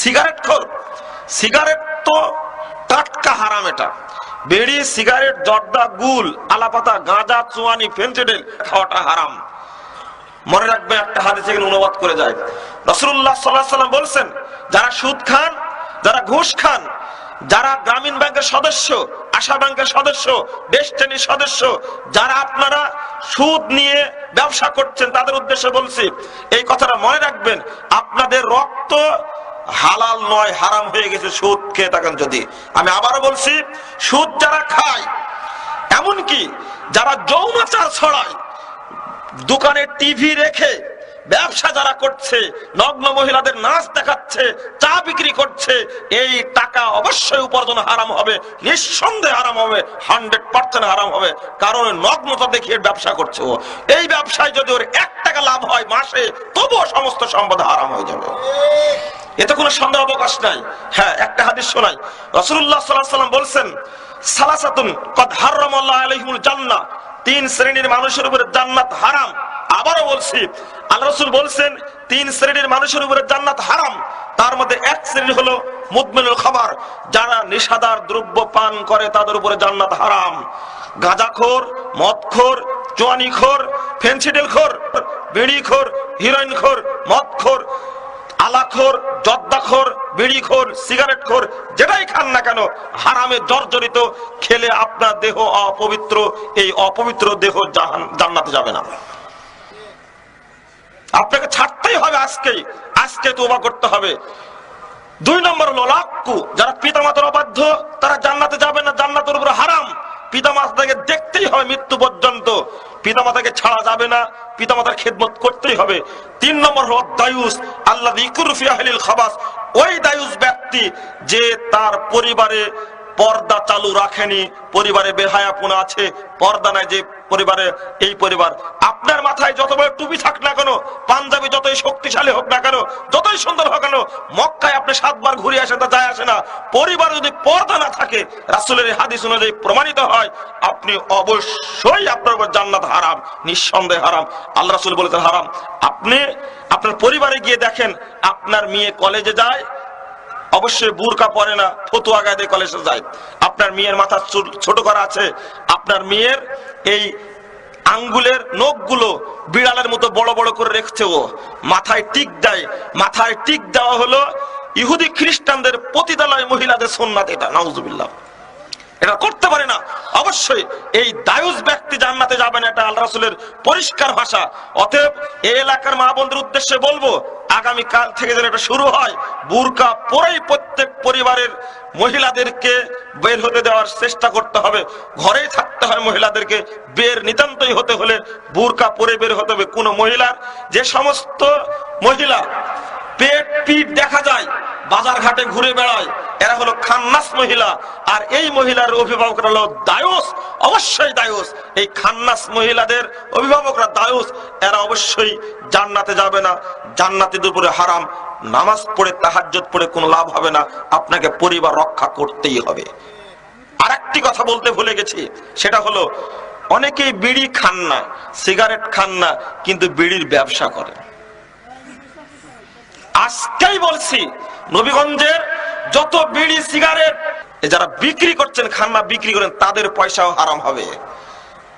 Cigarette খোর cigarette তো টাটকা হারাম এটা। বেড়ি সিগারেট জর্দা, গুল, আলাপাতা, গাঁজা, চুয়ানি ফেন্সিডিল খাওয়াটা হারাম। মনে রাখবে একটা হাদিস এখানে অনুবাদ করে যায়। রসুল্লাহ সাল্লাহ সাল্লাম বলছেন, যারা সুদ খান, যারা ঘুষ খান, যারা গ্রামীণ ব্যাংকের সদস্য, আশা ব্যাংকের সদস্য ডেস্টিনির সদস্য, যারা আপনারা সুদ নিয়ে ব্যবসা করছেন, তাদের উদ্দেশ্যে বলছি, এই কথাটা মনে রাখবেন, আপনাদের রক্ত হালাল নয়, হারাম হয়ে গেছে, সুদ খেয়ে থাকেন যদি। আমি আবারও বলছি, সুদ যারা খায়, এমনকি যারা যৌনাচার ছড়ায়, দোকানে টিভি রেখে ব্যবসা যারা করছে, নগ্ন মহিলাদের নাচ দেখাচ্ছে, চা বিক্রি করছে, এই টাকা অবশ্যই উপার্জন হারাম হবে, নিঃসন্দেহে হারাম হবে, হান্ড্রেড পার্সেন্ট হারাম হবে, কারণ নগ্নতা দেখিয়ে ব্যবসা করছে ও। এই ব্যবসায় যদি ওর এক টাকা লাভ হয় মাসে, তবুও সমস্ত সম্পদ হারাম হয়ে যাবে। এতে কোনো সন্দেহ অবকাশ নাই। হ্যাঁ একটা হাদিস শোনাই। রসুল্লাহ সাল্লাহ সাল্লাম বলছেন, সালাসাতুন কদ হারাম আল্লাহ আলহিমুল জান্নাহ। তিন শ্রেণির মানুষের উপরে জান্নাত হারাম। আবারও বলছি, আল্লাহ রসুল বলছেন, তিন শ্রেণির মানুষের উপরে জান্নাত হারাম, তার মধ্যে এক শ্রেণি হলো মুদমিনুল খাবার যারা নেশাদার দ্রব্য পান করে তাদের উপরে জান্নাত হারাম। গাঁজাখোর, মদখোর চুয়ানিখোর ফেন্সিডিলখোর, বিড়িখোর, হিরোইনখোর, মদখোর, আলাখোর জর্দাখোর বিড়িখোর সিগারেট খোর যেটাই খান না কেন, হারামে জর্জরিত, খেলে আপনার দেহ অপবিত্র, এই অপবিত্র দেহ জান্নাতে যাবে না। আপনাকে ছাড়তেই হবে আজকেই। আজকে তোবা করতে হবে। দুই নম্বর হলো লাক্কু। যারা পিতামাতার অবাধ্য, তারা জান্নাতে যাবে না, জান্নাতের উপরে হারাম। পিতামাতাকে দেখতেই হবে মৃত্যু পর্যন্ত। পিতামাতাকে ছাড়া যাবে না, পিতামাতার খেদমত করতেই হবে। তিন নম্বর হলো দায়ুস আল্লাহ ইকুরফিয়াহিল খাবাস। ওই দায়ুস ব্যক্তি যে তার পরিবারে পর্দা চালু রাখেনি, পরিবারে বেহায়াপনা আছে। পর্দা নাই যে পরিবারে, এই পরিবার আপনার মাথায় যত বড় টুপি থাক না কেন, পাঞ্জাবি যতই শক্তিশালী হোক না কেন, যতই সুন্দর হোক কেন, মক্কায় আপনি সাতবার ঘুরে আসেন তা যায় আসে না। পরিবার যদি পর্দা না থাকে, রাসুলের হাদিস অনুযায়ী প্রমাণিত হয়, আপনি অবশ্যই আপনার উপর জান্নাত হারাম, নিঃসন্দেহে হারাম। আল্লাহ রাসুল বলেছেন হারাম। আপনি আপনার পরিবারে গিয়ে দেখেন, আপনার মেয়ে কলেজে যায়, অবশ্যই বুরকা পরে না, ফতুয়া গায়ে কলেজে যায়। আপনার মেয়ের মাথা ছোট করা আছে। আপনার মেয়ের এই আঙ্গুলের নখগুলো বিড়ালের মতো বড় বড় করে রেখেছে ও। মাথায় টিক দেয়। মাথায় টিক দেওয়া হলো ইহুদি খ্রিস্টানদের পতিতালয় মহিলাদের সোননাথ এটা, নাউজুবিল্লাহ। এটা করতে পারে না। অবশ্যই এই দায়ুস ব্যক্তি জান্নাতে যাবে না, এটা আল্লাহ রাসূলের পরিষ্কার ভাষা। অতএব এই এলাকার মা বোনদের উদ্দেশ্যে বলব, আগামী কাল থেকে যেন এটা শুরু হয়, বুরকা পরেই প্রত্যেক পরিবারের মহিলাদেরকে বের হতে দেওয়ার চেষ্টা করতে হবে। ঘরেই থাকতে হয় মহিলাদেরকে, বের নিতান্তই হতে হলে বুরকা পরে বের হতে হবে কোনো মহিলার। যে সমস্ত মহিলা পেট পিঠ দেখা যায় বাজার ঘাটে ঘুরে বেড়ায়। এরা হলো খান্নাস মহিলা। আর এই মহিলার অভিভাবকরা হলো দায়ুস, অবশ্যই দায়ুস। এই খান্নাস মহিলাদের অভিভাবকরা দায়ুস, এরা অবশ্যই জান্নাতে যাবে না। জান্নাতের উপরে হারাম, নামাজ পড়ে তাহাজ্জুদ পড়ে কোনো লাভ হবে না। আপনাকে পরিবার রক্ষা করতেই হবে। আর একটি কথা বলতে ভুলে গেছি, সেটা হলো অনেকেই বিড়ি খান না, সিগারেট খান না, কিন্তু বিড়ির ব্যবসা করে। আজকেই বলছি, নবীগঞ্জের যত বিড়ি, সিগারেট যারা বিক্রি করছেন খান্না বিক্রি করেন, তাদের পয়সাও হারাম হবে।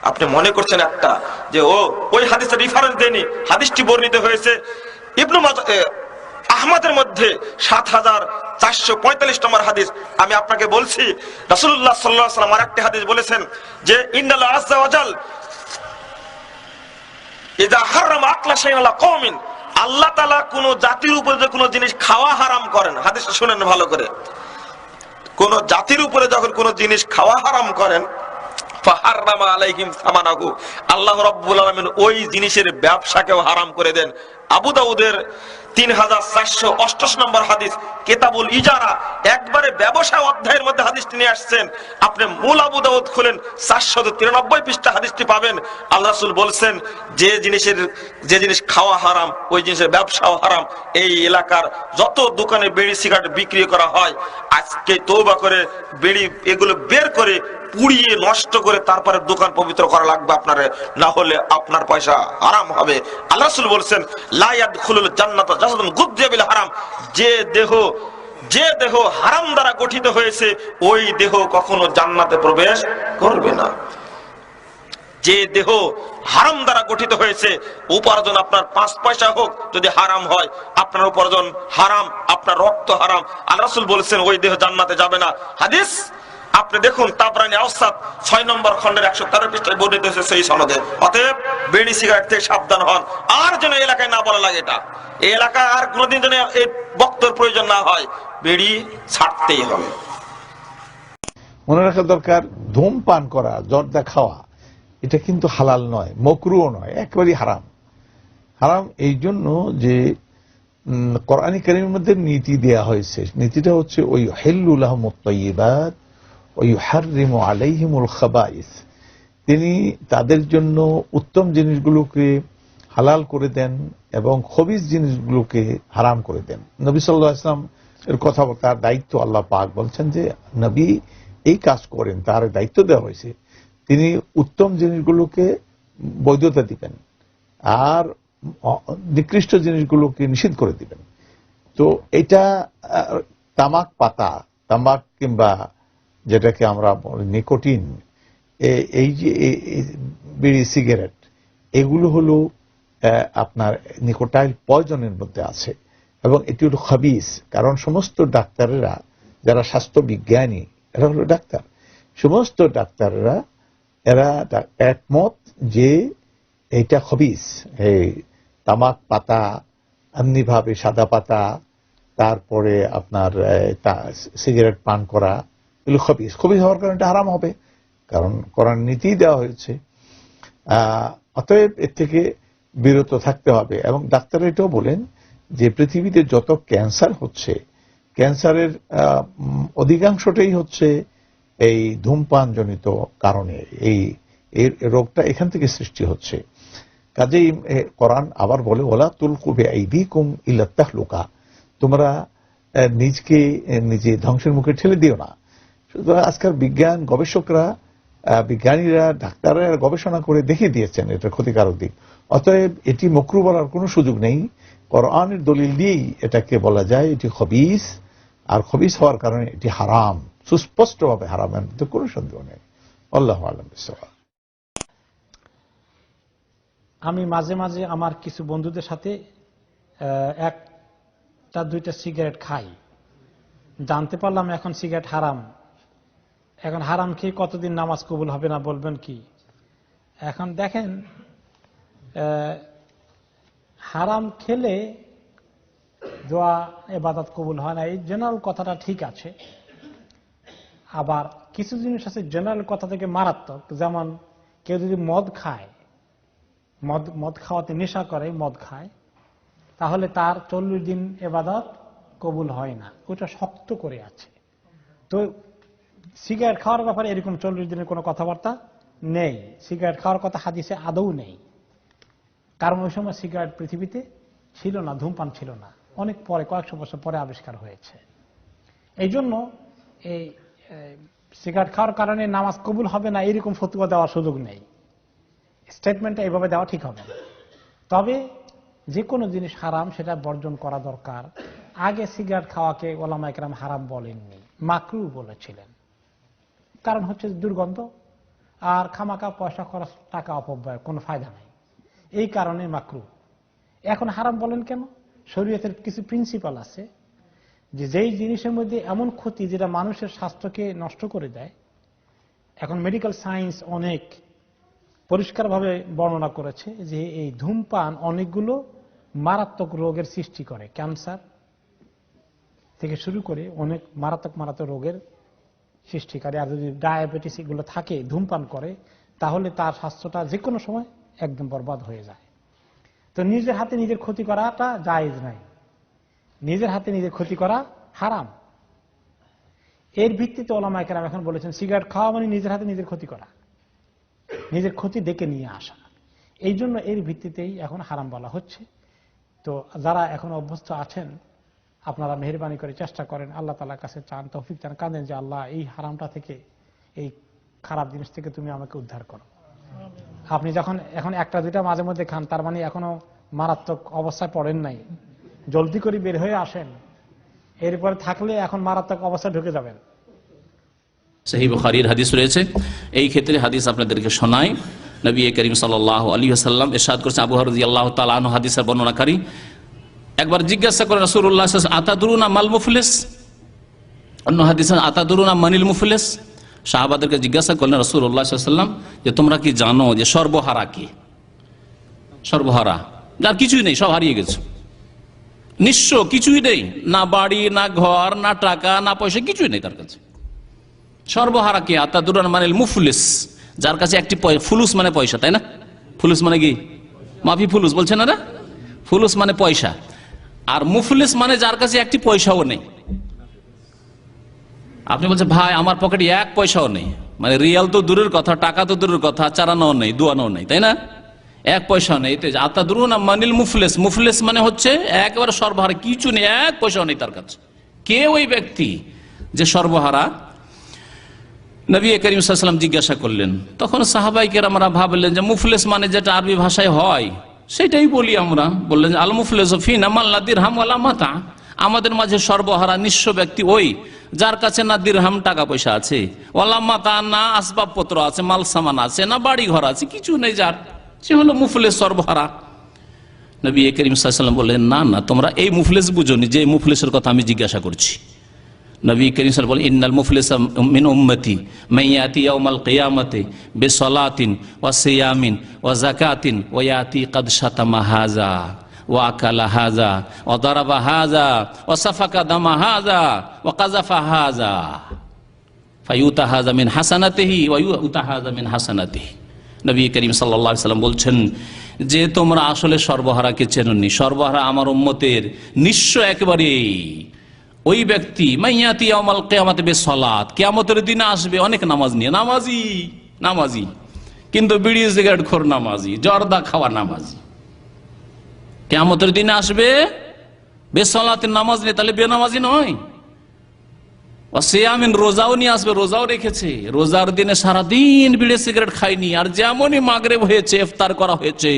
আপনি মনে করছেন একটা, যে, ও, ওই হাদিসের রিফারেন্স দেয়নি, হাদিসটি বর্ণিত হয়েছে, ইবনু আহমদের মধ্যে সাত হাজার চারশো পঁয়তাল্লিশ নম্বর হাদিস। আমি আপনাকে বলছি রাসুল্লাহ সাল্লাহ সাল্লাম আর একটি হাদিস বলেছেন, যে ইন্দাল আজাল ইদা হারাম আকলা শাইআলা কওমিন আল্লাহ তালা কোন জাতির উপরে যে কোনো জিনিস খাওয়া হারাম করেন হাদিস শুনেন ভালো করে। কোন জাতির উপরে যখন কোন জিনিস খাওয়া হারাম করেন ফাহাররামা আলাইহিম সামানাহু। আল্লাহ রাব্বুল আলামিন ওই জিনিসের ব্যবসাকেও হারাম করে দেন। আবু দাউদের তিন হাজার চারশো অষ্টাশ নম্বর হাদিস, কেতাবুল ইজারা। একবারে ব্যবসা অধ্যায়ের মধ্যে হাদিসটি নিয়ে আসছেন। আপনি মূল আবু দাউদ খুলেন, চারশো তিরানব্বই পৃষ্ঠা হাদিসটি পাবেন। আল্লাহ রাসূল বলছেন, যে জিনিসের, যে জিনিস খাওয়া হারাম, ওই জিনিসের ব্যবসাও হারাম। এই এলাকার যত দোকানে বিড়ি, সিগারেট বিক্রি করা হয়, আজকে তৌবা করে বিড়ি এগুলো বের করে পুড়িয়ে নষ্ট করে তারপরে দোকান পবিত্র করা লাগবে আপনার, না হলে আপনার পয়সা হারাম হবে। আল্লাহ রাসূল বলছেন লায়াদ খুলুল জান্নাত জাসাদুন গুদ্দিয়া বিল হারাম। যে দেহ যে দেহ হারাম দ্বারা গঠিত হয়েছে, ওই দেহ কখনো জান্নাতে প্রবেশ করবে না। যে দেহ হারাম দ্বারা গঠিত হয়েছে, উপার্জন আপনার পাঁচ পয়সা হোক যদি হারাম হয়, আপনার উপার্জন হারাম, আপনার রক্ত হারাম। আল্লাহ রাসূল বলেছেন, ওই দেহ জান্নাতে যাবে না। হাদিস আপনি দেখুন তাপরানি আওসাদ ছয় নম্বর খন্ডের একশো তেরো পৃষ্ঠায় বর্ণিত হয়েছে সেই সনদে। অতএব বেড়ি, সিগারেট থেকে সাবধান হন। আর যেন এলাকায় না বলা লাগে এটা। এই এলাকা আর কোনোদিন যেন এই বক্তর প্রয়োজন না হয়। বেড়ি ছাড়তেই হবে। মনে রাখা দরকার, ধূমপান করা, জর্দা খাওয়া, এটা কিন্তু হালাল নয়, মকরুও নয়, একেবারেই হারাম। হারাম এই জন্য যে কোরআনী মধ্যে নীতি দেয়া হয়েছে। নীতিটা হচ্ছে ওই হেল্লুল আহমদ ওই হারিম আলাইহিমুল খাবাইস তিনি তাদের জন্য উত্তম জিনিসগুলোকে হালাল করে দেন এবং খবিজ জিনিসগুলোকে হারাম করে দেন। নবী সাল্লাহ ইসলাম এর কথা তার দায়িত্ব আল্লাহ পাক বলছেন যে, নবী এই কাজ করেন, তার দায়িত্ব দেওয়া হয়েছে। তিনি উত্তম জিনিসগুলোকে বৈধতা দিবেন আর নিকৃষ্ট জিনিসগুলোকে নিষিদ্ধ করে দিবেন। তো এটা তামাক পাতা, তামাক কিংবা যেটাকে আমরা বলি নিকোটিন এই যে বিড়ি, সিগারেট, এগুলো হলো আপনার নিকোটাইল পয়জনের মধ্যে আছে। এবং এটি হলো খাবিস, কারণ সমস্ত ডাক্তারেরা যারা স্বাস্থ্য বিজ্ঞানী, এরা হলো ডাক্তার। সমস্ত ডাক্তাররা, এরা একমত যে এইটা খবিস। এই তামাক পাতা এমনিভাবে সাদা পাতা, তারপরে আপনার সিগারেট পান করা এগুলো খবিস। খবিস হওয়ার কারণে এটা হারাম হবে কারণ করার নীতি দেওয়া হয়েছে। অতএব এর থেকে বিরত থাকতে হবে। এবং ডাক্তার এটাও বলেন যে পৃথিবীতে যত ক্যান্সার হচ্ছে ক্যান্সারের অধিকাংশটাই হচ্ছে এই ধূমপান জনিত কারণে এই এই রোগটা এখান থেকে সৃষ্টি হচ্ছে। কাজেই এ, কোরআন আবার বলে ওলা তুলকুবে আইদিকুম ইল্লা তাহলুকা। তোমরা নিজকে নিজে ধ্বংসের মুখে ঠেলে দিও না। সুতরাং আজকাল বিজ্ঞান গবেষকরা বিজ্ঞানীরা, ডাক্তাররা গবেষণা করে দেখিয়ে দিয়েছেন এটা ক্ষতিকারক দিক। অতএব এটি মকরু বলার কোনো সুযোগ নেই। কোরআনের দলিল দিয়েই এটাকে বলা যায়, এটি খবিস, আর খবিস হওয়ার কারণে এটি হারাম, সুস্পষ্টভাবে হারাম, এর মধ্যে কোনো সন্দেহ নেই। আল্লাহ আলম। আমি মাঝে মাঝে আমার কিছু বন্ধুদের সাথে একটা দুইটা সিগারেট খাই। জানতে পারলাম এখন সিগারেট হারাম। এখন হারাম খেয়ে কতদিন নামাজ কবুল হবে না বলবেন কি? এখন দেখেন হারাম খেলে দোয়া, এবাদত কবুল হয় না, এই জেনারেল কথাটা ঠিক আছে। আবার কিছু জিনিস আছে জেনারেল কথা থেকে মারাত্মক, যেমন কেউ যদি মদ খায়, মদ মদ খাওয়াতে নেশা করে, মদ খায়, তাহলে তার চল্লিশ দিন এবাদত কবুল হয় না। ওটা শক্ত করে আছে। তো সিগারেট খাওয়ার ব্যাপারে এরকম চল্লিশ দিনের কোনো কথাবার্তা নেই। সিগারেট খাওয়ার কথা হাদিসে আদৌ নেই। কারণ ওই সময় সিগারেট পৃথিবীতে ছিল না, ধূমপান ছিল না। অনেক পরে, কয়েকশো বছর পরে আবিষ্কার হয়েছে। এই জন্য এই সিগারেট খাওয়ার কারণে নামাজ কবুল হবে না, এরকম ফতুয়া দেওয়ার সুযোগ নেই। স্টেটমেন্টটা এইভাবে দেওয়া ঠিক হবে তবে যে কোনো জিনিস হারাম, সেটা বর্জন করা দরকার। আগে সিগারেট খাওয়াকে ওলামা একরাম হারাম বলেননি। মাকরু বলেছিলেন। কারণ হচ্ছে দুর্গন্ধ আর খামাকা পয়সা খরচ, টাকা অপব্যয়, কোনো ফায়দা নাই। এই কারণে মাকরু। এখন হারাম বলেন কেন? শরীয়তের কিছু প্রিন্সিপাল আছে যে যেই জিনিসের মধ্যে এমন ক্ষতি যেটা মানুষের স্বাস্থ্যকে নষ্ট করে দেয়, এখন মেডিকেল সায়েন্স অনেক পরিষ্কারভাবে বর্ণনা করেছে যে এই ধূমপান অনেকগুলো মারাত্মক রোগের সৃষ্টি করে। ক্যান্সার থেকে শুরু করে অনেক মারাত্মক মারাত্মক রোগের সৃষ্টিকারী। আর যদি ডায়াবেটিস এগুলো থাকে, ধূমপান করে, তাহলে তার স্বাস্থ্যটা যে কোনো সময় একদম বরবাদ হয়ে যায়। তো নিজের হাতে নিজের ক্ষতি করাটা জায়েজ নাই। নিজের হাতে নিজের ক্ষতি করা হারাম। এর ভিত্তিতে ওলামা একরাম এখন বলেছেন, সিগারেট খাওয়া মানে নিজের হাতে নিজের ক্ষতি করা। নিজের ক্ষতি ডেকে নিয়ে আসা। এই জন্য এর ভিত্তিতেই এখন হারাম বলা হচ্ছে। তো যারা এখন অভ্যস্ত আছেন আপনারা মেহরবানি করে চেষ্টা করেন, আল্লাহ তালার কাছে চান, তৌফিক চান কাঁদেন যে আল্লাহ, এই হারামটা থেকে, এই খারাপ জিনিস থেকে তুমি আমাকে উদ্ধার করো। আপনি যখন, এখন একটা দুইটা মাঝে মধ্যে খান, তার মানে এখনও মারাত্মক অবস্থায় পড়েন নাই। জলদি করে বের হয়ে আসেন। এরপরে থাকলে এখন মারাত্মক অবস্থায় ঢুকে যাবেন। সহি বুখারির হাদিস রয়েছে। এই ক্ষেত্রে হাদিস আপনাদেরকে শোনায় নবী করিম সাল্লাহ আলী আসাল্লাম এরশাদ করছে আবু হরদি আল্লাহ তালন হাদিসের বর্ণনাকারী। একবার জিজ্ঞাসা করে রসুল্লাহ আতাদুরুনা মাল মুফলিস? অন্য হাদিস, আতাদুরুনা মানিল মুফলিস? শাহবাদেরকে জিজ্ঞাসা করলেন রসুল্লাহ সাল্লাম যে, তোমরা কি জানো যে, সর্বহারা কি? সর্বহারা। যার কিছুই নেই, সব হারিয়ে গেছে। নিঃস্ব কিছুই নেই। না বাড়ি, না ঘর, না টাকা, না পয়সা, কিছুই নেই তার কাছে। সর্বহারা কে? আতাদুরান মানে মুফলিস। যার কাছে একটি ফুলুস মানে পয়সা, তাই না? ফুলুস মানে কি? মাফি ফুলুস, বলছেন না ফুলুস মানে পয়সা। আর মুফলিস মানে যার কাছে একটি পয়সাও নেই। আপনি বলছেন, ভাই, আমার পকেটে এক পয়সাও নেই। মানে রিয়াল তো দূরের কথা, টাকা তো দূরের কথা চারানো নেই দুয়ানো নেই, তাই না? এক পয়সাও নেই। আতা দুরুন মানিল মুফলেস। মুফলেস মানে হচ্ছে একেবারে সর্বহারা, কিছু নেই, এক পয়সাও নেই তার কাছে। কে ওই ব্যক্তি যে সর্বহারা? নবী করিম সাল্লাম জিজ্ঞাসা করলেন। তখন সাহাবাইকের আমরা ভাবলেন যে মুফলেস মানে যেটা আরবি ভাষায় হয় সেটাই বলি আমরা। বললেন আল মুফলেস ফিন আমাল্লা দিরহাম আলা মাতা। আমাদের মাঝে সর্বহারা নিঃস্ব ব্যক্তি ওই, যার কাছে না দিরহাম টাকা পয়সা আছে। ওয়ালা মাতা না আসবাবপত্র আছে, মাল সামান আছে, না বাড়ি ঘর আছে, কিছু নেই যার। সে হলো মুফলেস সর্বহারা। নবী করিম সাল্লাম বললেন, না না, তোমরা এই মুফলেস বুঝোনি, যে মুফলেসের কথা আমি জিজ্ঞাসা করছি। নবী করিম বলেন, ইন্নাল মুফলিস মিন উম্মতি মাইয়াতি ইয়াউমাল কিয়ামতে বিসলাতিন ওয়া সিয়ামিন ওয়া যাকাতিন ওয়া ইয়াতি কাদ শাতামা হাযা ওয়া আকালা হাযা ওয়া দারাবা হাযা ওয়া সাফাকা দামা হাযা ওয়া কাযাফা হাযা। ফায়ুতা হাযা মিন হাসানাতিহি ওয়া ইউতা হাযা মিন হাসানাতিহি। নবী করিম সাল্লাল্লাহু আলাইহি সাল্লাম বলছেন, যে তোমরা আসলে সর্বহারাকে চেননি, সর্বহারা আমার উম্মতের নিঃস্ব একেবারেই ওই ব্যক্তি, মাইয়াতি আমাল কেয়ামতে বে সলাৎ কেয়ামতের দিনে আসবে, অনেক নামাজ নিয়ে, নামাজি নামাজি। কিন্তু বিড়ি, সিগারেট খোর নামাজি, জর্দা খাওয়া নামাজি। কেয়ামতের দিন আসবে বেসলাতের নামাজ নিয়ে, তাহলে বেনামাজি নয়। সিয়ামিন রোজাও নিয়ে আসবে, রোজাও রেখেছে। রোজার দিনে সারাদিন বিড়ি, সিগারেট খায়নি, আর যেমনই মাগরেব হয়েছে, ইফতার করা হয়েছে,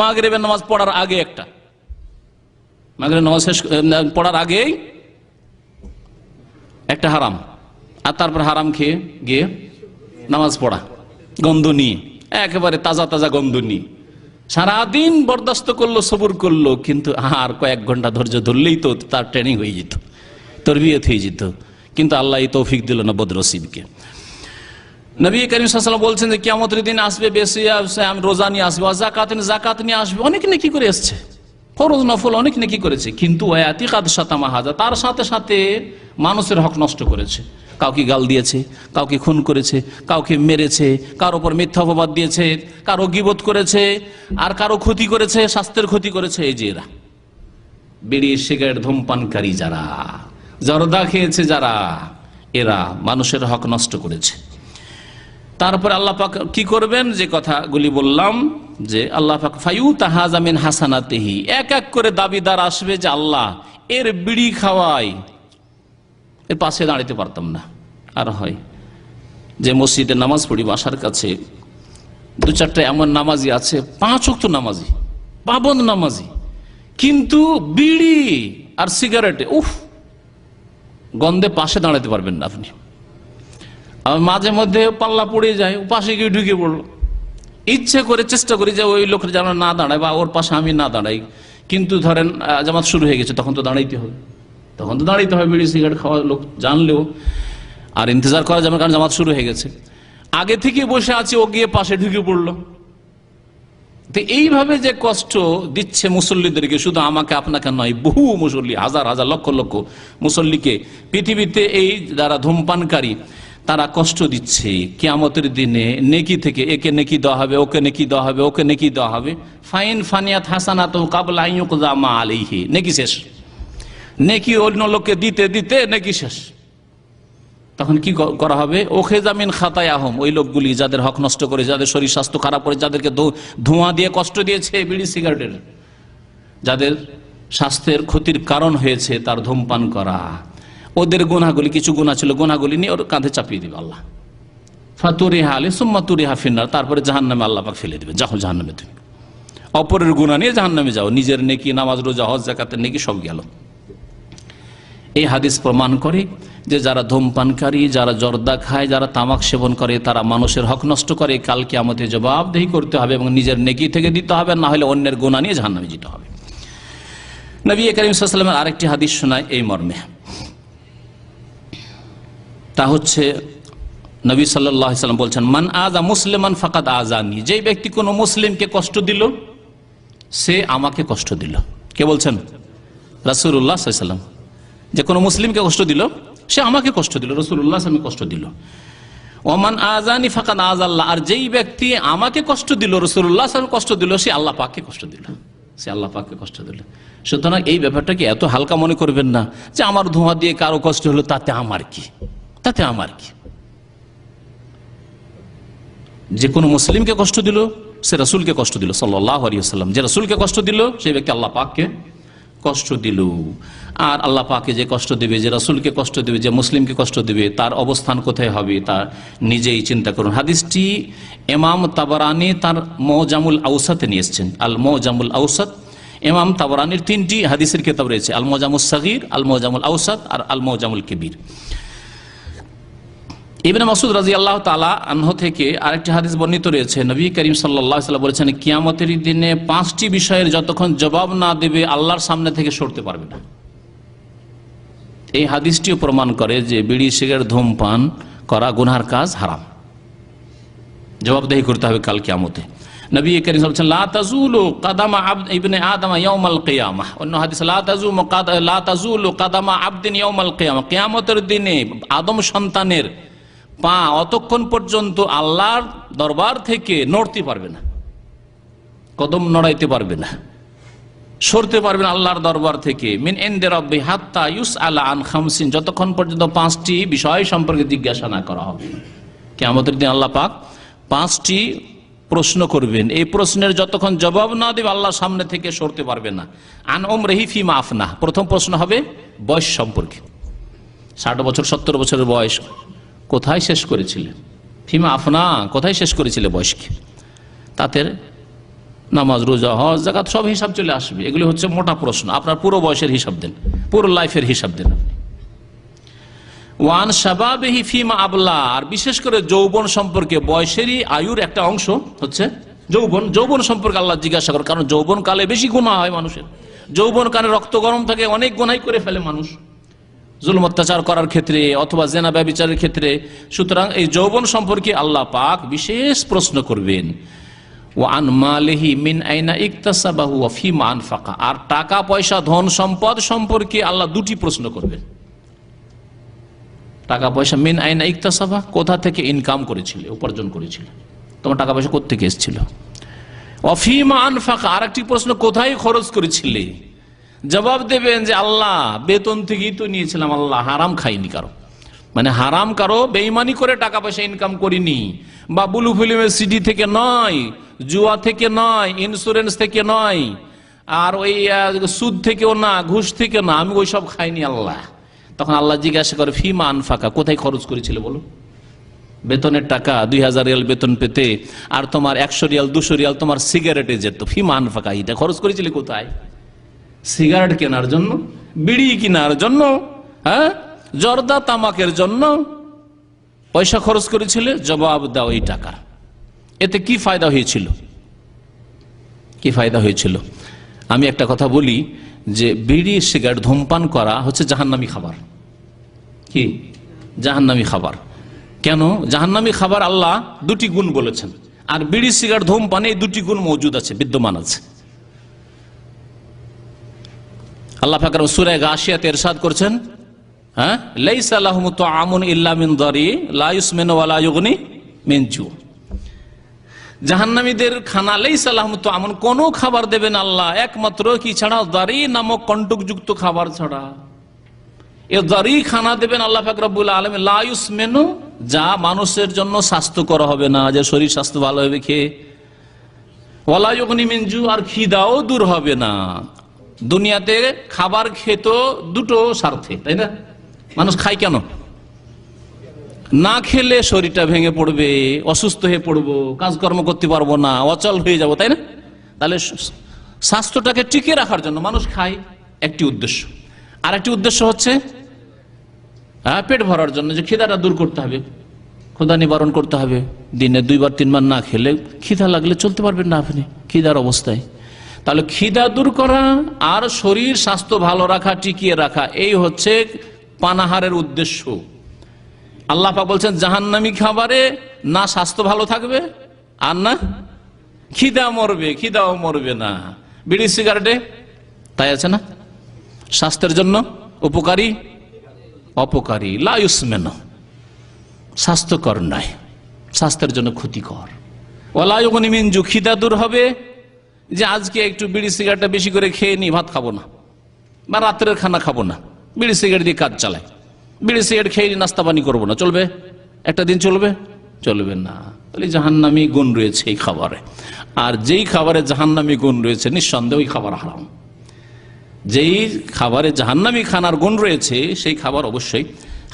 মাগরেবের নামাজ পড়ার আগে একটা। মাগরেব নামাজ শেষ পড়ার আগেই একটা হারাম। আর তারপর হারাম খেয়ে গিয়ে নামাজ পড়া। গন্ধ নিয়ে। একেবারে তাজা তাজা গন্ধ নিয়ে। সারাদিন বরদাস্ত করল, সবুর করল, কিন্তু আর কয়েক ঘণ্টা ধৈর্য ধরলেই তো তার ট্রেনিং হয়ে যেত, তরবিয়ত হয়ে যেত। কিন্তু আল্লাহ এই তৌফিক দিল না বদরসিবকে। নবী করিম সাল্লাম বলছেন যে কেমতের দিন আসবে, বেশি আমি রোজা নিয়ে আসবে জাকাত জাকাত নিয়ে আসবে। অনেক নাকি করে এসছে। ফরজ নফল অনেক নাকি করেছে, কিন্তু তার সাথে সাথে মানুষের হক নষ্ট করেছে। কাউকে গাল দিয়েছে, কাউকে খুন করেছে, কাউকে মেরেছে, কারও ওপর মিথ্যা অপবাদ দিয়েছে, কারও গিবোধ করেছে, আর কারও ক্ষতি করেছে, স্বাস্থ্যের ক্ষতি করেছে, এই যে এরা। বিড়ি, সিগারেট, ধূমপানকারী যারা, জর্দা খেয়েছে যারা, এরা মানুষের হক নষ্ট করেছে। তারপরে আল্লাহ পাক কি করবেন? যে কথাগুলি বললাম, যে আল্লাহ পাক ফাইউ তাহাজামিন হাসানাতেহি। এক এক করে দাবিদার আসবে যে আল্লাহ, এর বিড়ি খাওয়াই। এর পাশে দাঁড়াতে পারতাম না। আর হয়। যে মসজিদে নামাজ পড়ি বাসার কাছে, দু চারটা এমন নামাজি আছে, পাঁচ অক্ত নামাজি পাবন নামাজি। কিন্তু বিড়ি আর সিগারেটে, উফ, গন্ধে পাশে দাঁড়াতে পারবেন না আপনি। মাঝে মধ্যে পাল্লা পড়ে যায় পাশে গিয়ে ঢুকে পড়ল। ইচ্ছে করে চেষ্টা করি যে ওই লোকের যেন না দাঁড়ায় বা ওর পাশে আমি না দাঁড়াই। কিন্তু ধরেন জামাত শুরু হয়ে গেছে, তখন তো দাঁড়াইতে হবে। তখন তো দাঁড়াইতে হবে, বিড়ি, সিগারেট খাওয়া লোক জানলেও। আর ইন্তজার করা যাবে কারণ জামাত শুরু হয়ে গেছে। আগে থেকে বসে আছে, ও গিয়ে পাশে ঢুকে পড়ল। তো এইভাবে যে কষ্ট দিচ্ছে মুসল্লিদেরকে, শুধু আমাকে, আপনাকে নয়, বহু মুসল্লি, হাজার হাজার, লক্ষ লক্ষ মুসল্লিকে। পৃথিবীতে এই যারা ধূমপানকারী তারা কষ্ট দিচ্ছে। কিয়ামতের দিনে নেকি থেকে একে নেকি দেওয়া হবে, ওকে নেকি দেওয়া হবে, ওকে নেকি দেওয়া হবে। ফাইন ফানিয়াত হাসানাত কাবলা আইয়ুকজামা আলিহি নেকি শেষ। নেকি অন্য লোককে দিতে দিতে নেকি শেষ। তখন কি করা হবে? ওখে জামিন খাতায় আহম ওই লোকগুলি যাদের হক নষ্ট করে, যাদের শরীর স্বাস্থ্য খারাপ করে, যাদেরকে ধোঁয়া দিয়ে কষ্ট দিয়েছে বিড়ি, সিগারেটের। যাদের স্বাস্থ্যের ক্ষতির কারণ হয়েছে, তার ধূমপান করা। ওদের গুণাগুলি কিছু গুণা ছিল গুণাগুলি নিয়ে ওর কাঁধে চাপিয়ে দিবে আল্লাহ। ফাতুরিহা আলী সুম্মা তুরিহা ফিন্নার, তারপরে জাহান নামে আল্লাহ পাক ফেলে দেবে, যাও জাহান নামে তুমি। অপরের গুণা নিয়ে জাহান নামে যাও, নিজের নেকি, নামাজ, রোজা, হজ জাকাতের নেকি সব গেল। এই হাদিস প্রমাণ করে যে যারা ধূমপানকারী, যারা জর্দা খায়, যারা তামাক সেবন করে, তারা মানুষের হক নষ্ট করে কালকে আমাদের জবাবদেহি করতে হবে এবং নিজের নেকি থেকে দিতে হবে না হলে অন্যের গুণা নিয়ে জাহান নামে যেতে হবে। নবী করিম সাল্লামের আরেকটি হাদিস শোনায় এই মর্মে। তা হচ্ছে নবী সাল্লাম বলছেন, মান আজা মুসলিমান ফাকাদ আজানি যেই ব্যক্তি কোনো মুসলিমকে কষ্ট দিল, সে আমাকে কষ্ট দিল। কে বলছেন? রাসুল্লাহ সাল্লাম। যে কোনো মুসলিমকে কষ্ট দিল, সে আমাকে কষ্ট দিল রসুল্লাহ আমি কষ্ট দিল। ওমান আজানি ফাকাদ আজ আল্লাহ আর যেই ব্যক্তি আমাকে কষ্ট দিল রসুল্লাহ কষ্ট দিল, সে আল্লাহ পাককে কষ্ট দিল। সে আল্লাহ পাককে কষ্ট দিল। সুতরাং এই ব্যাপারটাকে এত হালকা মনে করবেন না যে আমার ধোঁয়া দিয়ে কারও কষ্ট হলো, তাতে আমার কি? তাতে আমার কি? যে কোনো মুসলিমকে কষ্ট দিল, সে রসুলকে কষ্ট দিল সাল্লাহ যে রসুলকে কষ্ট দিল, সেই ব্যক্তি আল্লাহ পাককে কষ্ট দিল। আর আল্লাহ পাকে যে কষ্ট দেবে, যে রসুলকে কষ্ট দেবে, যে মুসলিমকে কষ্ট দেবে, তার অবস্থান কোথায় হবে, তা নিজেই চিন্তা করুন। হাদিসটি এমাম তাবারানি তার মৌজামুল আউসাতে নিয়ে এসছেন। আল মৌজামুল আউসাদ এমাম তাবারানির তিনটি হাদিসের কেতাব রয়েছে। আল মৌজামুল সাগির, আল মৌজামুল আউসাদ আর আল মৌজামুল কবির। ইবনে মাসুদ রাজি আল্লাহ তালা আনহ থেকে আরেকটি হাদিস বর্ণিত রয়েছে। নবী করিম সাল্লাহ সাল্লাম বলেছেন, কিয়ামতের দিনে পাঁচটি বিষয়ের যতক্ষণ জবাব না দেবে, আল্লাহর সামনে থেকে সরতে পারবে না। এই হাদিসটিও প্রমাণ করে যে বিড়ি, সিগারেট, ধূমপান করা গুনহার কাজ হারাম। জবাবদেহি করতে হবে কাল কিয়ামতে। নবী করিম বলছেন, লা তাজুলু কাদামা আবদ ইবনে আদমা ইয়াউমাল কিয়ামাহ অন্য হাদিস, লা তাজুমু লা তাজুলু কাদামা আবদিন ইয়াউমাল কিয়ামা। কিয়ামতের দিনে আদম সন্তানের পা অতক্ষণ পর্যন্ত আল্লাহর দরবার থেকে নড়তে পারবে না। কদম নড়াইতে পারবে না। সরতে পারবে না আল্লাহর দরবার থেকে। মিন এন্দের রব্বি হাত্তা ইউস আলা আন খামসিন। যতক্ষণ পর্যন্ত পাঁচটি বিষয় সম্পর্কে জিজ্ঞাসা না করা হবে। কে আমাদের দিন আল্লাহ পাক পাঁচটি প্রশ্ন করবেন। এই প্রশ্নের যতক্ষণ জবাব না দেবে আল্লাহর সামনে থেকে সরতে পারবে না। আন ওম রেহিফি মাফনা প্রথম প্রশ্ন হবে বয়স সম্পর্কে। ষাট বছর, সত্তর বছরের বয়স। কোথায় শেষ করেছিলে? ফিমা আফনা, কোথায় শেষ করেছিলে বয়সকে? তাতে নামাজ, রোজা, হজ জাকাত সব হিসাব চলে আসবে। এগুলি হচ্ছে মোটা প্রশ্ন। আপনার পুরো বয়সের হিসাব দেন। পুরো লাইফের হিসাব দেন ওয়ান সাবাবেহি ফিমা আবলা। আর বিশেষ করে যৌবন সম্পর্কে বয়সেরই আয়ুর একটা অংশ হচ্ছে যৌবন। যৌবন সম্পর্কে আল্লাহ জিজ্ঞাসা করে কারণ যৌবন কালে বেশি গুণা হয় মানুষের। যৌবন কালে রক্ত গরম থাকে, অনেক গুণাই করে ফেলে মানুষ। জুলম অত্যাচার করার ক্ষেত্রে অথবা জেনা ব্যবচারের ক্ষেত্রে। সুতরাং এই যৌবন সম্পর্কে আল্লাহ পাক বিশেষ প্রশ্ন করবেন। ও আন মালেহি মিন আইনা ইকতাসাবাহু ওয়া ফিমা আনফাকা। আর টাকা, পয়সা, ধন, সম্পদ সম্পর্কে আল্লাহ দুটি প্রশ্ন করবেন। টাকা, পয়সা মিন আইনা ইকতাসাবা, কোথা থেকে ইনকাম করেছিলে, উপার্জন করেছিলে? তোমার টাকা পয়সা কোথেকে এসেছিল? অফিমা আনফাকা আর একটি প্রশ্ন, কোথায় খরচ করেছিলে? জবাব দেবেন যে আল্লাহ, বেতন থেকেই তো নিয়েছিলাম আল্লাহ, হারাম খাইনি কারও। মানে হারাম কারও বেইমানি করে টাকা পয়সা ইনকাম করিনি। বা বুলু ফিল্মের সিডি থেকে নয়, জুয়া থেকে নয় ইন্স্যুরেন্স থেকে নয়, আর ওই সুদ থেকেও না, ঘুষ থেকে না, আমি ওই সব খাইনি আল্লাহ। তখন আল্লাহ জিজ্ঞাসা করে ফিমা আনফাকা, কোথায় খরচ করেছিল বলো? বেতনের টাকা, দুই হাজার রিয়াল বেতন পেতে, আর তোমার একশো রিয়াল, দুশো রিয়াল তোমার সিগারেটে যেত। ফিমা আনফাকা এটা খরচ করেছিলে কোথায়? সিগারেট কেনার জন্য, বিড়ি কেনার জন্য হ্যাঁ? জর্দা তামাকের জন্য পয়সা খরচ করেছিলে, জবাব দাও এই টাকা। এতে কি ফায়দা হয়েছিল? কি ফায়দা হয়েছিল? আমি একটা কথা বলি যে বিড়ি, সিগারেট ধূমপান করা হচ্ছে জাহান্নামি খাবার। কি? জাহান্নামি খাবার। কেন? জাহান্নামি খাবার আল্লাহ দুটি গুণ বলেছেন। আর বিড়ি, সিগারেট ধূমপানে এই দুটি গুণ মজুদ আছে, বিদ্যমান আছে। আল্লাহ ফাকর সুরায় গাশিয়াতে এরশাদ করছেন হ্যাঁ? জাহান্নামীদের খানা খাবার দেবেন আল্লাহ, একমাত্র কি ছাড়া? নামক খাবার ছাড়া। এ দারি খানা দেবেন আল্লাহ যা মানুষের জন্য স্বাস্থ্যকর হবে না, যে শরীর স্বাস্থ্য ভালো হবে খেয়ে। ওয়ালা মিনজু আর খিদাও দূর হবে না। দুনিয়াতে খাবার খেত দুটো স্বার্থে, তাই না? মানুষ খায় কেন? না খেলে শরীরটা ভেঙে পড়বে, অসুস্থ হয়ে পড়ব, কাজকর্ম করতে পারব না, অচল হয়ে যাব, তাই না? তাহলে স্বাস্থ্যটাকে টিকে রাখার জন্য মানুষ খায় একটি উদ্দেশ্য। আর একটি উদ্দেশ্য হচ্ছে পেট ভরার জন্য যে খিদাটা দূর করতে হবে, ক্ষুধা নিবারণ করতে হবে। দিনে দুইবার, তিনবার না খেলে খিদা লাগলে চলতে পারবেন না আপনি, খিদার অবস্থায়। তাহলে খিদা দূর করা আর শরীর স্বাস্থ্য ভালো রাখা, টিকিয়ে রাখা, এই হচ্ছে পানাহারের উদ্দেশ্য। আল্লাহ পাক বলছেন, জাহান্নামি খাবারে না স্বাস্থ্য ভালো থাকবে আর না খিদা মরবে, খিদাও মরবে না। বিড়ি, সিগারেটে, তাই আছে না? স্বাস্থ্যের জন্য উপকারী, অপকারী। লায়ুসমেন স্বাস্থ্যকর নয়, স্বাস্থ্যের জন্য ক্ষতিকর। ওলায়ুগনিমিনজু খিদা দূর হবে যে আজকে একটু বিড়ি সিগারেটটা বেশি করে খেয়ে নি ভাত খাব না। বা রাত্রের খানা খাব না। বিড়ি সিগারেট দিয়ে কাজ চালায় বিড়ি সিগারেট খেয়ে নাস্তা পানি করব না। চলবে? একটা দিন চলবে? চলবে না। তাহলে জাহান্নামি গুণ রয়েছে এই খাবারে। আর যেই খাবারে জাহান্নামি গুণ রয়েছে, নিঃসন্দেহে ওই খাবার হারাম। যেই খাবারে জাহান্নামি খানার গুণ রয়েছে, সেই খাবার অবশ্যই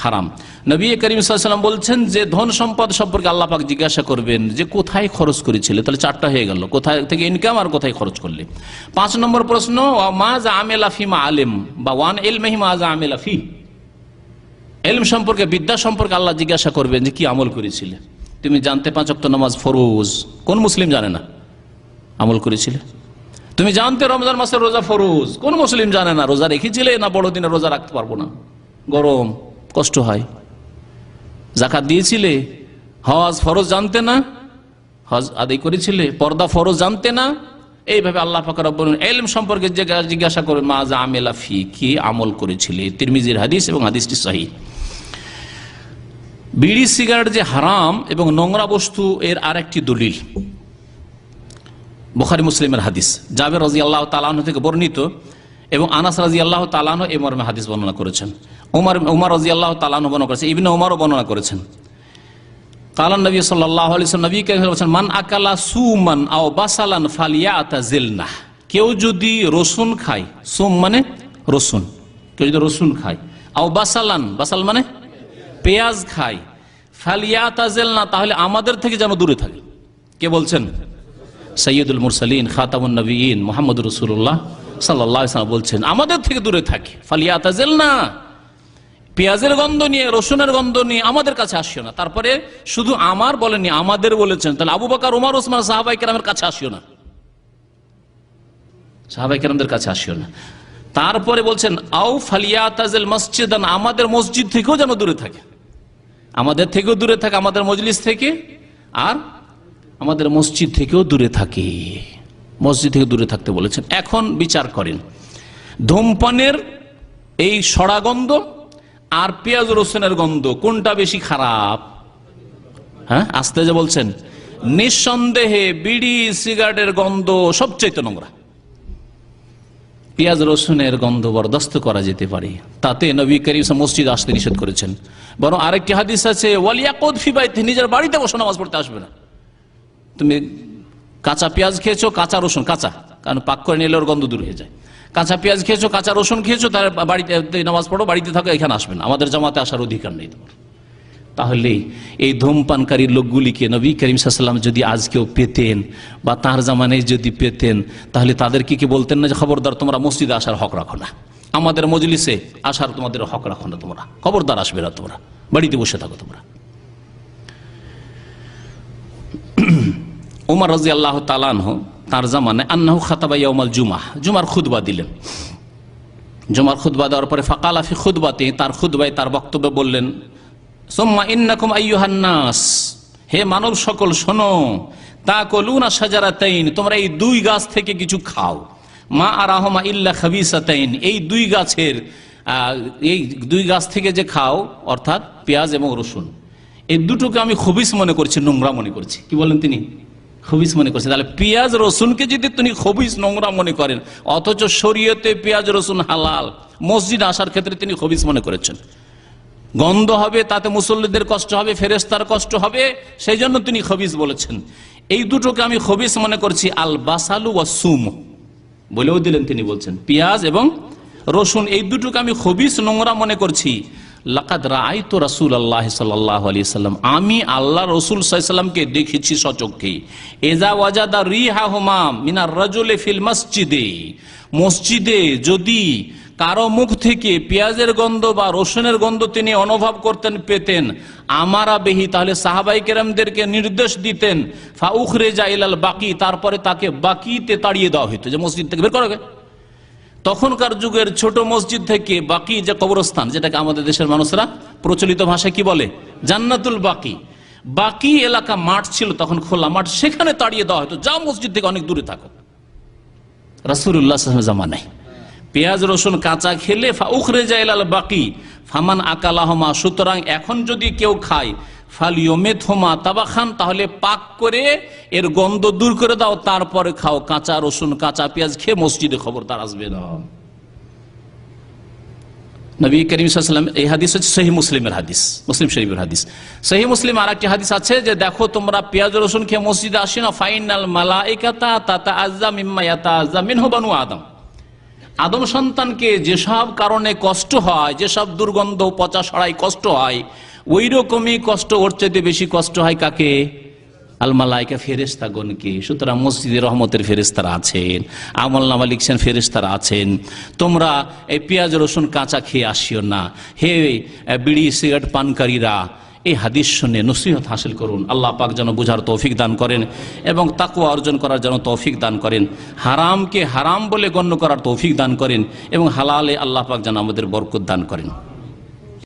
হারাম। নবী করিম সাল্লাম বলছেন যে ধন সম্পদ সম্পর্কে আল্লাহ জিজ্ঞাসা করবেন যে কোথায় খরচ করেছিলে? তাহলে চারটা হয়ে গেল। কোথায় থেকে ইনকাম আর কোথায় খরচ করলে? পাঁচ নম্বর প্রশ্ন মা যা আমেলাফি মা আলেম? বা, ওয়ান এল মেহি মা যা আমেলাফি এলম সম্পর্কে, বিদ্যা সম্পর্কে আল্লাহ জিজ্ঞাসা করবেন যে কি আমল করেছিলে? তুমি জানতে পাঁচ অক্ট নামাজ ফরোজ। কোন মুসলিম জানে না আমল করেছিলে? তুমি জানতে রমজান মাসের রোজা ফরোজ। কোন মুসলিম জানে না? রোজা রেখেছিলে না বড়দিনে রোজা রাখতে পারব না? গরম। কষ্ট হয়। জাকাত দিয়েছিলে? হজ ফরজ জানতে না? হজ আদায় করেছিলে? পর্দা ফরজ জানতে না? এইভাবে আল্লাহ ফাকর এলম সম্পর্কে জিজ্ঞা- জিজ্ঞাসা করবেন মা যা আমেলা ফি, কি আমল করেছিলে? তিরমিজির হাদিস এবং হাদিসটি সাহি। বিড়ি, সিগারেট যে হারাম এবং নোংরা বস্তু, এর আরেকটি দলিল। বুখারি মুসলিমের হাদিস। জাবের রাজি আল্লাহ তালাহ থেকে বর্ণিত এবং আনাস রাজি আল্লাহ তালাহ এই মর্মে হাদিস বর্ণনা করেছেন। উমার উমার রাজি আল্লাহ তালাহ বর্ণনা করেছেন ইবিন উমারও বর্ণনা করেছেন। কালান নবী সাল্লাহ নবী কে বলছেন, মান আকালা সুমান আও বাসালান ফালিয়া আতা জেলনা। কেউ যদি রসুন খায়, সুম মানে রসুন। কেউ যদি রসুন খায়, আও বাসালান, বাসাল মানে পেঁয়াজ খায়। ফালিয়া তাজেল না তাহলে আমাদের থেকে যেন দূরে থাকে। কে বলছেন? সৈয়দুল মুরসালিন, খাতামুন নবীন মোহাম্মদ রসুল্লাহ সাল্লাহ বলছেন, আমাদের থেকে দূরে থাকে। ফালিয়া তাজেল না পেঁয়াজের গন্ধ নিয়ে, রসুনের গন্ধ নিয়ে আমাদের কাছে আসিও না। তারপরে শুধু আমার বলেনি আমাদের বলেছেন। তাহলে আবু বাকার, উমার ওসমান সাহাবাই কেরামের কাছে আসিও না। সাহাবাই কেরামদের কাছে আসিও না। তারপরে বলছেন আউ ফালিয়া তাজেল মসজিদান আমাদের মসজিদ থেকেও যেন দূরে থাকে। আমাদের থেকেও দূরে থাকে, আমাদের মজলিস থেকে, আর আমাদের মসজিদ থেকেও দূরে থাকে। মসজিদ থেকে দূরে থাকতে বলেছেন। এখন বিচার করেন। ধূমপানের এই সড়া গন্ধ আর পেঁয়াজ রসুনের গন্ধ, কোনটা বেশি খারাপ? হ্যাঁ আসতে যে বলছেন। নিঃসন্দেহে বিড়ি, সিগারেটের গন্ধ সবচেয়ে নোংরা। পেঁয়াজ রসুনের গন্ধ বরদাস্ত করা যেতে পারে। তাতে নবী করিম মসজিদ আসতে নিষেধ করেছেন। বরং আরেকটি হাদিস আছে, ওয়ালিয়াকুদ ফি বাইতি নিজের বাড়িতে বসে নামাজ পড়তে আসবে না। তুমি কাঁচা পেঁয়াজ খেয়েছো, কাঁচা রসুন, কাঁচা। কারণ পাক করে নিলে ওর গন্ধ দূর হয়ে যায়। কাঁচা পেঁয়াজ খেয়েছো, কাঁচা রসুন খেয়েছো, তার বাড়িতে নামাজ পড়ো, বাড়িতে থাকো, এখানে আসবে না। আমাদের জামাতে আসার অধিকার নেই তোমার। তাহলে এই ধূমপানকারী লোকগুলিকে নবী করিম সাল্লাম যদি আজকেও পেতেন বা তার জামানায় যদি পেতেন, তাহলে তাদের কি কি বলতেন না যে, খবরদার, তোমরা মসজিদে আসার হক রাখো না। আমাদের মজলিসে আসার তোমাদের হক রাখো না তোমরা। খবরদার আসবে না তোমরা। বাড়িতে বসে থাকো তোমরা। উমর রাজি আল্লাহ তালানহ তার জামানে আন্নাহু খাতাবাই উমাল জুমা জুমার খুদবা দিলেন। জুমার খুদবা দেওয়ার পরে ফাকালাফি খুদবাতে তার খুদবায় তার বক্তব্য বললেন, সোম্মা ইন্নাকুম আইয়ুহান্নাস হে মানব সকল, শোনো তা কলুনা সাজারাতাইন তোমরা এই দুই গাছ থেকে কিছু খাও। মা আরাহমা ইল্লা খাবিসাতাইন, এই দুই গাছের এই দুই গাছ থেকে যে খাও, অর্থাৎ পেঁয়াজ এবং রসুন, এই দুটোকে আমি খবিস মনে করছি, নোংরা মনে করছি। কি বলেন তিনি? খবিস মনে করছেন তাহলে পেঁয়াজ রসুনকে যদি তিনি খবিস নোংরা মনে করেন, অথচ শরীয়তে পেঁয়াজ রসুন হালাল, মসজিদ আসার ক্ষেত্রে তিনি খবিস মনে করেছেন। গন্ধ হবে, তাতে মুসল্লিদের কষ্ট হবে ফেরেস্তার কষ্ট হবে সেই জন্য তিনি খবিস বলেছেন। এই দুটোকে আমি খবিস মনে করছি আল বাসালু ওয়া সুম বলেও দিলেন তিনি বলছেন, পেঁয়াজ এবং রসুন, এই দুটোকে আমি খবিস নোংরা মনে করছি। আলাইহি সাল্লাম, আমি আল্লাহ রাসূল সাল্লাল্লাহু দেখেছি সচক্ষে। এজা ওয়াজাদা রিহাহুমা মিনার রাজুলি ফিল মসজিদে মসজিদে যদি কারও মুখ থেকে পেঁয়াজের গন্ধ বা রসুনের গন্ধ তিনি অনুভব করতেন, পেতেন, আমারা বেহি তাহলে সাহাবাই কেরামদেরকে নির্দেশ দিতেন ফাউখরে জাইলাল বাকি, তারপরে তাকে বাকিতে তাড়িয়ে দেওয়া হইতো, যে মসজিদ থেকে বের করা তখনকার যুগের ছোট মসজিদ থেকে বাকি যে কবরস্থান, যেটাকে আমাদের দেশের মানুষরা প্রচলিত ভাষায় কি বলে? জান্নাতুল বাকি। বাকি এলাকা মাঠ ছিল, তখন খোলা মাঠ, সেখানে তাড়িয়ে দেওয়া হতো। যা মসজিদ থেকে অনেক দূরে থাকো। রাসুল্লাহ জামানায়। পেঁয়াজ, রসুন, কাঁচা খেলে উখরে যাইলাল বাকি। ফামান আকালাহমা, সুতরাং এখন যদি কেউ খায় থোমা তাহলে পাক করে এর গন্ধ দূর করে দাও, তারপরে খাও। কাঁচা রসুন, কাঁচা পেঁয়াজ খেয়ে মসজিদে খবর তার আসবে এই হাদিস হচ্ছে মুসলিমের হাদিস, মুসলিম হাদিস। মুসলিম আছে যে, দেখো, তোমরা পেঁয়াজ, রসুন খেয়ে মসজিদে আসি না, ফাইনাল মালাইকাতা তাতা আজ্জা মিম্মা ইয়াতা আদম। আদম সন্তানকে যেসব কারণে কষ্ট হয়, যেসব দুর্গন্ধ, পচা সরাই কষ্ট হয় ওই রকমই কষ্ট ওর চাইতে বেশি কষ্ট হয় কাকে? আলমালাইকা ফেরেস্তা গণকে। সুতরাং মসজিদে রহমতের ফেরেস্তারা আছেন, আমল নামা লিখছেন ফেরেস্তারা আছেন। তোমরা এই পেঁয়াজ, রসুন, কাঁচা খেয়ে আসিও না। হে বিড়ি, সিগারেট পানকারীরা, এই হাদিস শুনে নসিহত হাসিল করুন। আল্লাহ পাক যেন বুঝার তৌফিক দান করেন এবং তাকুয়া অর্জন করার যেন তৌফিক দান করেন। হারামকে হারাম বলে গণ্য করার তৌফিক দান করেন এবং হালালে আল্লাহ পাক যেন আমাদের বরকত দান করেন।